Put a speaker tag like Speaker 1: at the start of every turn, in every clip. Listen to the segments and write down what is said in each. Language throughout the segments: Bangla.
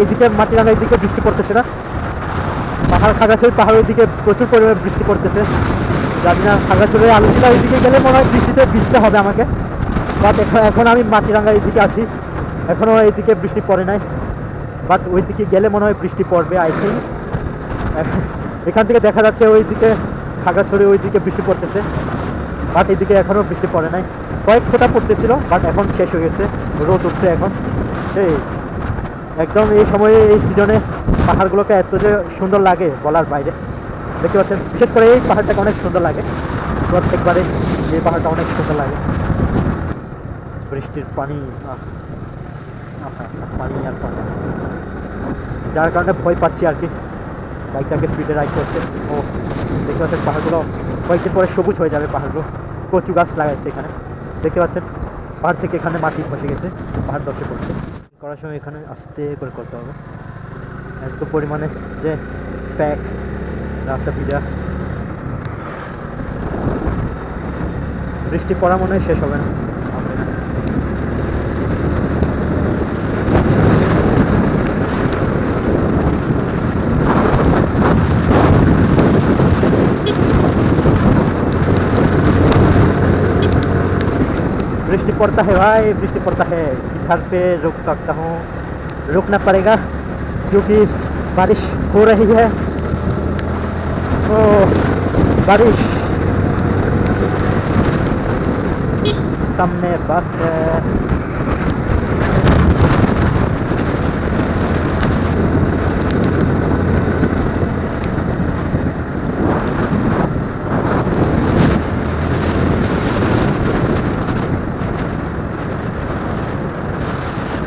Speaker 1: এইদিকে মাটিরাঙ্গা এইদিকে বৃষ্টি পড়তেছে না। পাহাড় খাগাছড়ি পাহাড়ের দিকে প্রচুর পরিমাণে বৃষ্টি পড়তেছে। জানি না খাগাছড়ি আলোচিতা ওইদিকে গেলে মনে হয় বৃষ্টিতে ভিজতে হবে আমাকে। বাট এখন এখন আমি মাটিরাঙ্গা এইদিকে আছি। এখনও এইদিকে বৃষ্টি পড়ে নাই। বাট ওইদিকে গেলে মনে হয় বৃষ্টি পড়বে আই থিঙ্ক এখান থেকে দেখা যাচ্ছে ওইদিকে খাগাছড়ি ওইদিকে বৃষ্টি পড়তেছে। বাট এদিকে এখনও বৃষ্টি পড়ে নাই। কয়েক ফোঁটা পড়তেছিল, বাট এখন শেষ হয়ে গেছে। রোদ উঠছে এখন। সেই। একদম এই সময়ে, এই সিজনে পাহাড়গুলোকে এত যে সুন্দর লাগে বলার বাইরে। দেখতে পাচ্ছেন, বিশেষ করে এই পাহাড়টাকে অনেক সুন্দর লাগে। প্রত্যেকবারে এই পাহাড়টা অনেক সুন্দর লাগে। বৃষ্টির পানি পানি আর পানি। যার কারণে ভয় পাচ্ছি আর কি। বাইকটাকে স্পিডে রাইড করতে। ও, দেখতে পাচ্ছেন পাহাড়গুলো কয়েকদিন পরে সবুজ হয়ে যাবে পাহাড়গুলো। কচু গাছ লাগাইছে এখানে। দেখতে পাচ্ছেন, পাহাড় থেকে এখানে মাটি বসে গেছে। পাহাড় দশে পড়ছে করার সময় এখানে আস্তে করে করতে হবে। এত পরিমাণে যে প্যাক রাস্তা পিজা। বৃষ্টি পড়া মনে হয় শেষ হবে না। पड़ता है भाई बिस्टी पड़ता है घर पे रुक सकता हूँ रुकना पड़ेगा क्योंकि बारिश हो रही है ओ बारिश सामने बस है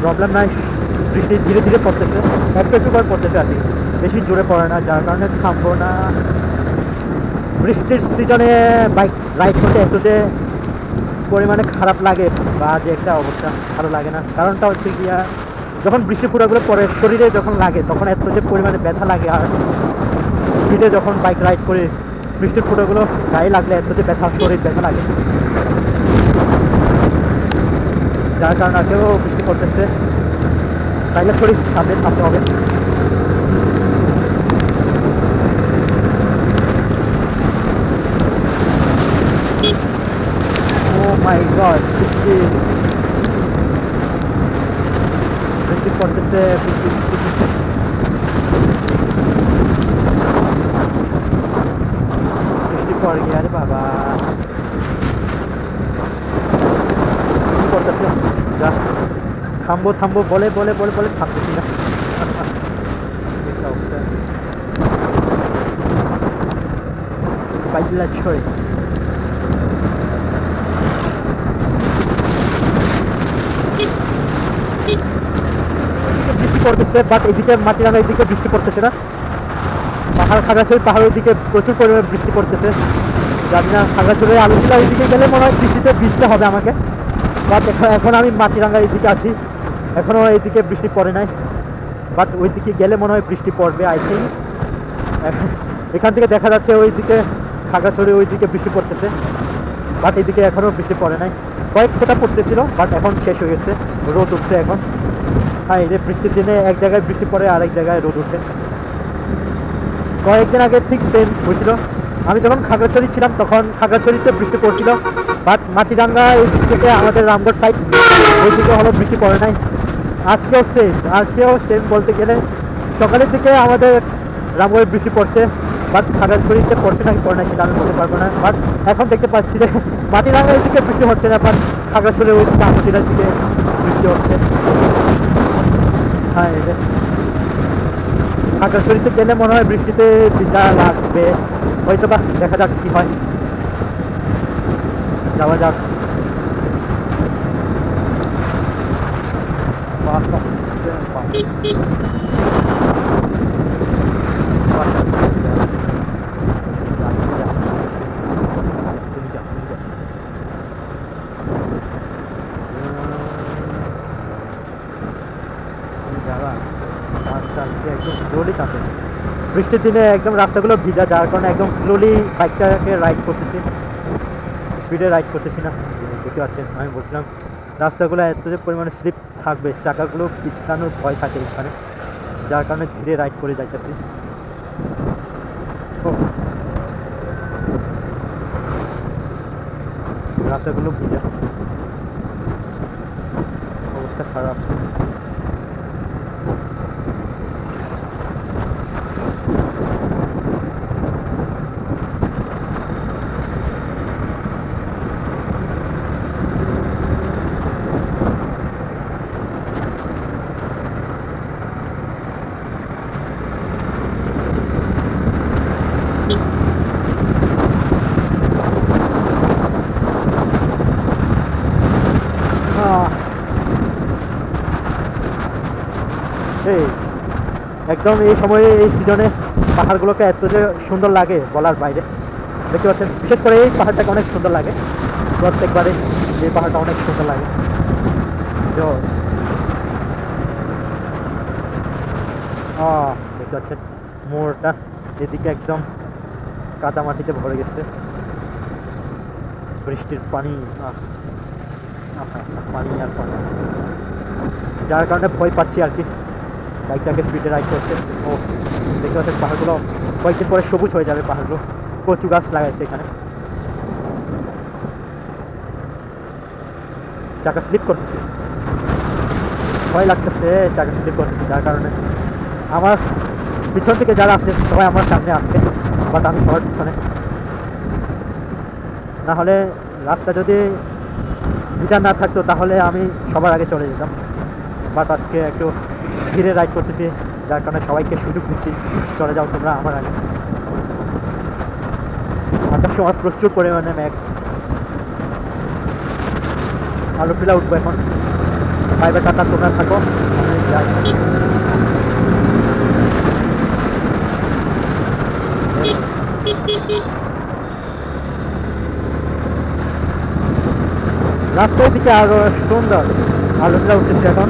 Speaker 1: প্রবলেম নাই। বৃষ্টি ধীরে ধীরে পড়তেছে একটু একটু করে পড়তেছে আর কি। বেশি জোরে পড়ে না, যার কারণে থামবো না। বৃষ্টির সিজনে বাইক রাইড করতে যে পরিমাণে খারাপ লাগে বা যে একটা অবস্থা, ভালো লাগে না। কারণটা হচ্ছে গিয়া, যখন বৃষ্টি ফুটাগুলো পড়ে, শরীরে যখন লাগে, তখন এত যে পরিমাণে ব্যথা লাগে আর। স্পিডে যখন বাইক রাইড করি, বৃষ্টির ফুটাগুলো গায়ে লাগলে এত যে ব্যথা, শরীর ব্যথা লাগে। যার কারণে আগেও বৃষ্টি পড়তেছে। তাইলে শরীর তাদের থাকতে হবে। মাই গড, বৃষ্টি। বৃষ্টি বৃষ্টি। বৃষ্টি পড় গিয়া রে বাবা কি করতেছে যা থামবো থামবো, বলে বলে বলে বলে থামতেছি না অবস্থা। বৃষ্টি পড়তেছে বাট এদিকে মাটিরাঙ্গা এদিকে বৃষ্টি পড়তেছে না। পাহাড় খাগাছড়ি পাহাড়ের দিকে প্রচুর পরিমাণে বৃষ্টি পড়তেছে। জানি না খাগাছড়ি আলোচিতা ওইদিকে গেলে মনে হয় বৃষ্টিতে ভিজতে হবে আমাকে। বাট এখন আমি মাটিরাঙ্গা এইদিকে আছি। এখনও এইদিকে বৃষ্টি পড়ে নাই বাট ওইদিকে গেলে মনে হয় বৃষ্টি পড়বে আই থিঙ্ক এখান থেকে দেখা যাচ্ছে ওইদিকে খাগাছড়ি ওইদিকে বৃষ্টি পড়তেছে বাট এইদিকে এখনও বৃষ্টি পড়ে নাই। কয়েক ফোঁটা পড়তেছিল বাট এখন শেষ হয়ে গেছে, রোদ উঠছে এখন। হ্যাঁ এই যে বৃষ্টির দিনে এক জায়গায় বৃষ্টি পড়ে, আরেক জায়গায় রোদ উঠে। কয়েকদিন আগে ঠিক সেম হয়েছিল। আমি যখন খাগড়াছড়ি ছিলাম, তখন খাগড়াছড়িতে বৃষ্টি পড়ছিল বাট মাটিরাঙ্গা এই দিক থেকে আমাদের রামগড় সাইড ওই দিকে হলো বৃষ্টি পড়ে নাই। আজকেও সেম আজকেও সেম বলতে গেলে। সকালের দিকে আমাদের রামগড়ে বৃষ্টি পড়ছে বাট খাগড়াছড়িতে পড়ছে নাকি পড়ে না সেটা আমি বলতে পারব না। বাট এখন দেখতে পাচ্ছি যে মাটিরাঙ্গার দিকে বৃষ্টি হচ্ছে না বাট খাগড়াছড়ি ওই দিকে দিকে বৃষ্টি হচ্ছে। হ্যাঁ যে খাগড়াছড়িতে গেলে মনে হয় বৃষ্টিতে ভিজা লাগবে। হয়তো বা দেখা যাক কি হয়। যাওয়া যাক বাস আসছে, বাস। বাস আসছে। যা, যা। তুমি যাও, তুমি যাও। তুমি যাবা আস্তে আস্তে একদম স্লোলি কাটে বৃষ্টির দিনে একদম রাস্তাগুলো ভিজা, যার কারণে একদম স্লোলি বাইকটাকে রাইড করতেছি। স্পিডে রাইড করতেছি না। দেখতে পাচ্ছেন, আমি বলছিলাম রাস্তাগুলো এত যে পরিমাণে স্লিপ থাকবে, চাকাগুলো পিছলানোর ভয় থাকে এখানে, যার কারণে ধীরে রাইড করে যাইতেছি। রাস্তাগুলো ভিজা অবস্থা খারাপ আহ। সেই একদম এই সময়ে এই সিজনে পাহাড়গুলোকে এত যে সুন্দর লাগে বলার বাইরে। দেখতে পাচ্ছেন বিশেষ করে এই পাহাড়টাকে অনেক সুন্দর লাগে। প্রত্যেকবারে এই পাহাড়টা অনেক সুন্দর লাগে। আহ, দেখতে পাচ্ছেন মোড়টা এদিকে একদম কাদা মাটিতে ভরে গেছে। বৃষ্টির পানি পানি আর পানি। যার কারণে ভয় পাচ্ছি আর কি। বাইকটাকে স্পিডে রাইড করতে ও, দেখতে পাচ্ছেন পাহাড়গুলো কয়েকদিন পরে সবুজ হয়ে যাবে পাহাড়গুলো। কচু গাছ লাগাইছে এখানে। চাকা স্লিপ করতেছি। ভয় লাগতেছে চাকা স্লিপ করতেছি, যার কারণে আমার পিছন থেকে যারা আসছে, সবাই আমার সামনে আসছে বাট আমি সবার পিছনে। না হলে রাস্তা যদি ভিজা না থাকতো, তাহলে আমি সবার আগে চলে যেতাম। বাট আজকে একটু ধীরে রাইড করতেছি, যার কারণে সবাইকে সুযোগ দিচ্ছি। চলে যাও তোমরা আমার আগে। আকাশ সময় প্রচুর পরিমাণে ম্যাগ আলু পিলা উঠবো এখন। ফাইবার টাটা তোমরা থাকো রাস্তার দিকে আরও সুন্দর। আলোটা উঠেছে এখন।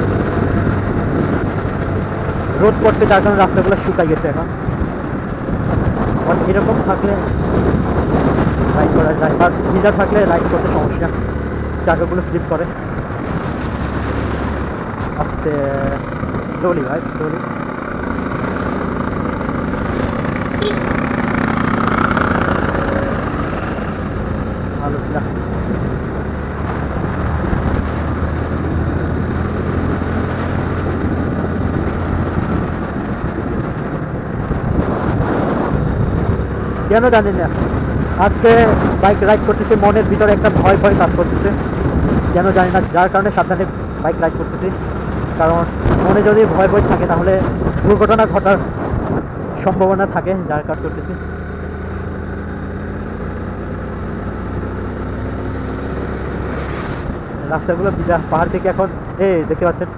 Speaker 1: রোদ পড়ছে, যার কারণে রাস্তাগুলো শুকাই গেছে এখন। এরকম থাকলে রাইড করা যায়, বা ভিজা থাকলে রাইড করতে সমস্যা চাকাগুলো স্লিপ করে। আস্তে স্লোলি ভাই স্লোলি আলো কেন জানি না। আজকে বাইক রাইড করতেছি, মনের ভিতরে একটা ভয় ভয় কাজ করতেছে। কেন জানি না, যার কারণে সাবধানে বাইক রাইড করতেছি। কারণ মনে যদি ভয় ভয় থাকে, তাহলে দুর্ঘটনা ঘটার সম্ভাবনা থাকে, যার কাজ করতেছি। রাস্তাগুলো ভিজা পাহাড় থেকে এখন, এই দেখতে পাচ্ছেন,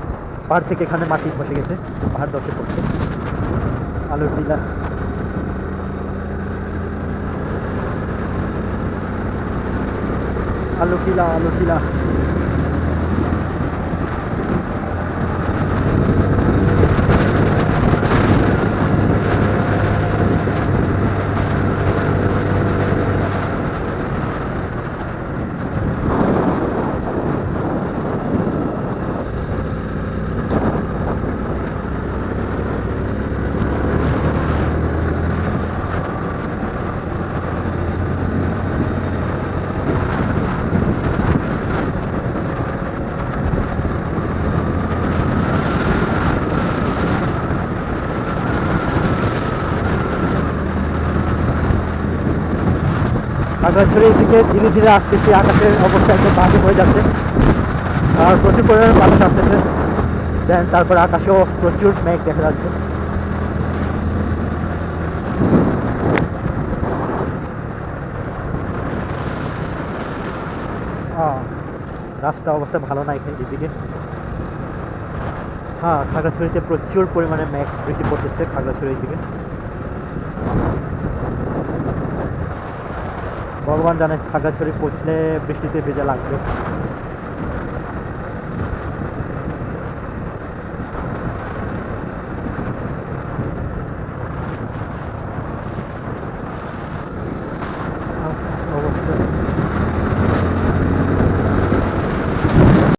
Speaker 1: পাহাড় থেকে এখানে মাটি বসে গেছে, পাহাড় দশে পড়ছে আলুর টিলা আলু টিলা খাগড়াছড়ির দিকে ধীরে ধীরে আসতেছি। আকাশের অবস্থা একদম বাজে হয়ে যাচ্ছে। আর প্রচুর পরিমাণে বাতাস আসতেছে। দেন তারপর আকাশেও প্রচুর মেঘ দেখা যাচ্ছে। রাস্তা অবস্থা ভালো না এখানে এদিকে। হ্যাঁ খাগড়াছড়িতে প্রচুর পরিমাণে মেঘ বৃষ্টি পড়তেছে খাগড়াছড়ির দিকে। ভগবান জানে খাগড়াছড়ি পৌঁছলে বৃষ্টিতে ভেজা লাগবে।